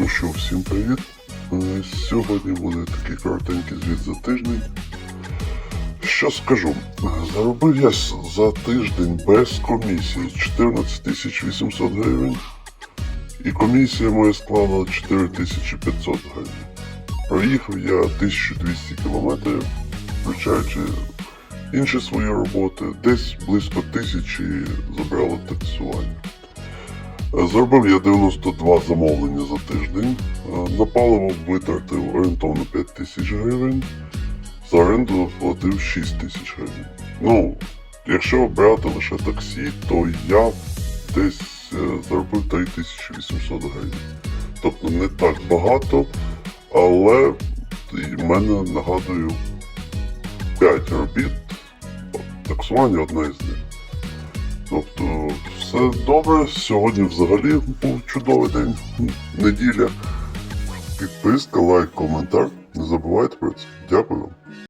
Ну що, всім привіт. Е, Сьогодні буде такий коротенький звіт за тиждень. Що скажу? Заробив я за тиждень без комісії 14 800 гривень. І комісія моя склала 4500 гривень. Проїхав я 1200 кілометрів, включаючи інші свої роботи, десь близько тисячі забрало таксування. Зробив я 92 замовлення за тиждень. Е, На паливо витратив орієнтовно 5 тисяч гривень. За оренду платив 6 тисяч гривень. Ну, якщо брати лише таксі, то я десь е, заробив 3800 гривень. Тобто не так багато, але в мене нагадую 5 робіт. Таксування одна із них. Тобто, все добре. Сьогодні взагалі був чудовий день. Неділя. Підписка, лайк, коментар. Не забувайте про це. Дякую.